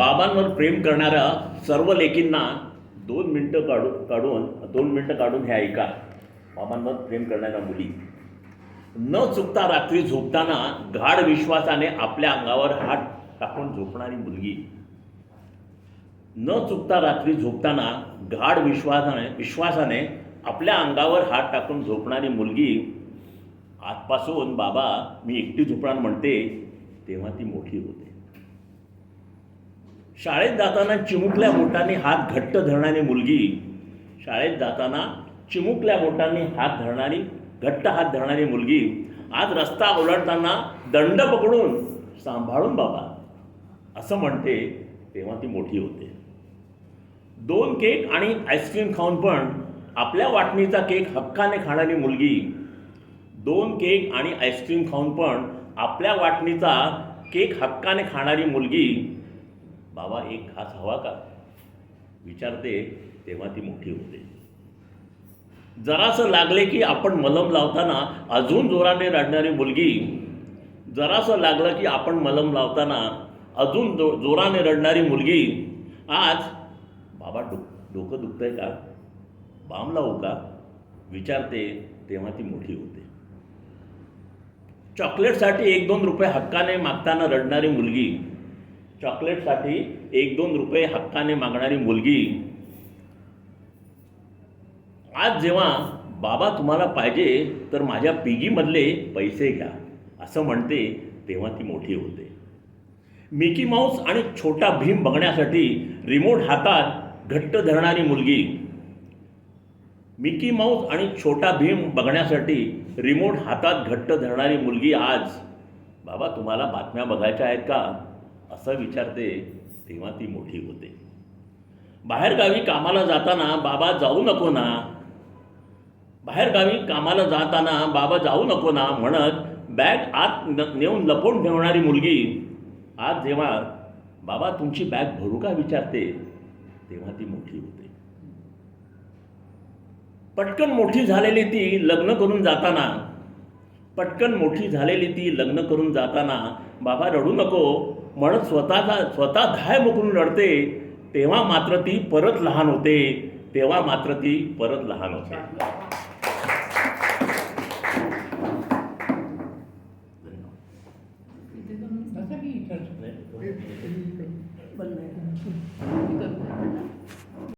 बाबांवर प्रेम करणाऱ्या सर्व लेकींना दोन मिनटं काढून काढून दोन मिनटं काढून हे ऐका. बाबांवर प्रेम करणाऱ्या मुली. न चुकता रात्री झोपताना गाढ विश्वासाने आपल्या अंगावर हात टाकून झोपणारी मुलगी. न चुकता रात्री झोपताना गाढ विश्वासाने विश्वासाने आपल्या अंगावर हात टाकून झोपणारी मुलगी आजपासून बाबा मी एकटी झोपणार म्हणते तेव्हा ती मोठी होते. शाळेत जाताना चिमुकल्या बोटाने हात घट्ट धरणारी मुलगी शाळेत जाताना चिमुकल्या बोटांनी हात धरणारी घट्ट हात धरणारी मुलगी आज रस्ता ओलांडताना दंड पकडून सांभाळून बाबा. असं म्हणते तेव्हा ती मोठी होते. दोन केक आणि आईस्क्रीम खाऊन पण आपल्या वाटणीचा केक हक्काने खाणारी मुलगी दोन केक आणि आईस्क्रीम खाऊन पण आपल्या वाटणीचा केक हक्काने खाणारी मुलगी बाबा एक घास हवा का? विचारते तेव्हा ती मोठी होते. जरासं लागले की आपण मलम लावताना अजून जोराने रडणारी मुलगी जरासं लागलं की आपण मलम लावताना अजून जो जोराने रडणारी मुलगी आज बाबा डो डोकं दुखतंय का? बाम लावू का? विचारते तेव्हा ती मोठी होते. चॉकलेटसाठी एक दोन रुपये हक्काने मागताना रडणारी मुलगी चॉकलेटसाठी एक दोन रुपये हक्काने मागणारी मुलगी. आज जेव्हा बाबा तुम्हाला पाहिजे तर माझ्या पिगीमधले पैसे घ्या असं म्हणते तेव्हा ती मोठी होते. मिकी माऊस आणि छोटा भीम बघण्यासाठी रिमोट हातात घट्ट धरणारी मुलगी. मिकी माऊस आणि छोटा भीम बघण्यासाठी रिमोट हातात घट्ट धरणारी मुलगी आज. बाबा तुम्हाला बातम्या बघायच्या आहेत का? असं विचारते तेव्हा ती मोठी होते. बाहेरगावी कामाला जाताना बाबा जाऊ नको ना. बाहेरगावी कामाला जाताना बाबा जाऊ नको ना म्हणत बॅग आत न- नेऊन लपवून ठेवणारी मुलगी आज जेव्हा बाबा तुमची बॅग भरू का विचारते तेव्हा ती मोठी होते. पटकन मोठी झालेली ती लग्न करून जाताना पटकन मोठी झालेली ती लग्न करून जाताना बाबा रडू नको म्हणत स्वतःचा स्वतः धाय मोकरून लढते तेव्हा मात्र ती परत लहान होते. तेव्हा मात्र ती परत लहान होते. धन्यवाद.